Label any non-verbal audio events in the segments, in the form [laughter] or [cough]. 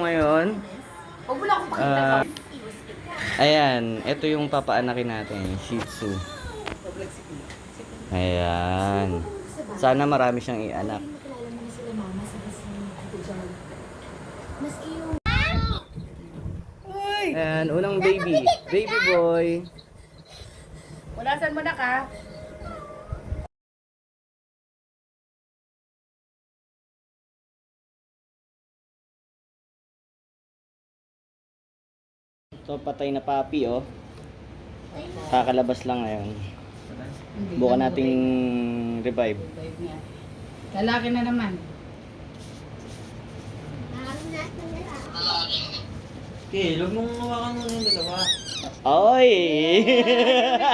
ngayon, Huwag mo lang akong pakita ah, ayan, ito yung papaanakin natin, Shih Tzu. Ayan. Sana marami siyang ianak. Ayan, unang baby. Baby boy. Walasan mo na ka. So, patay na papi, oh. Kakalabas lang ngayon. Buka nating revive. Revive niya. Lalaki na naman. Okay, huwag mong hawakan muna yung dalawa. Oy!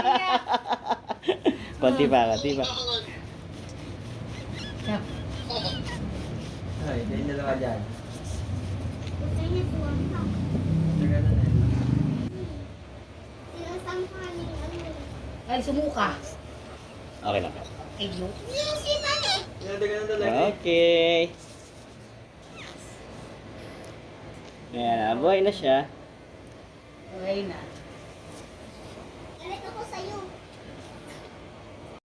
[laughs] konti pa, konti pa. Ay, yung dalawa dyan. Ay, sumuka. Okay lang. Dalawa. Okay. Ayan, abuhay na siya. Okay na.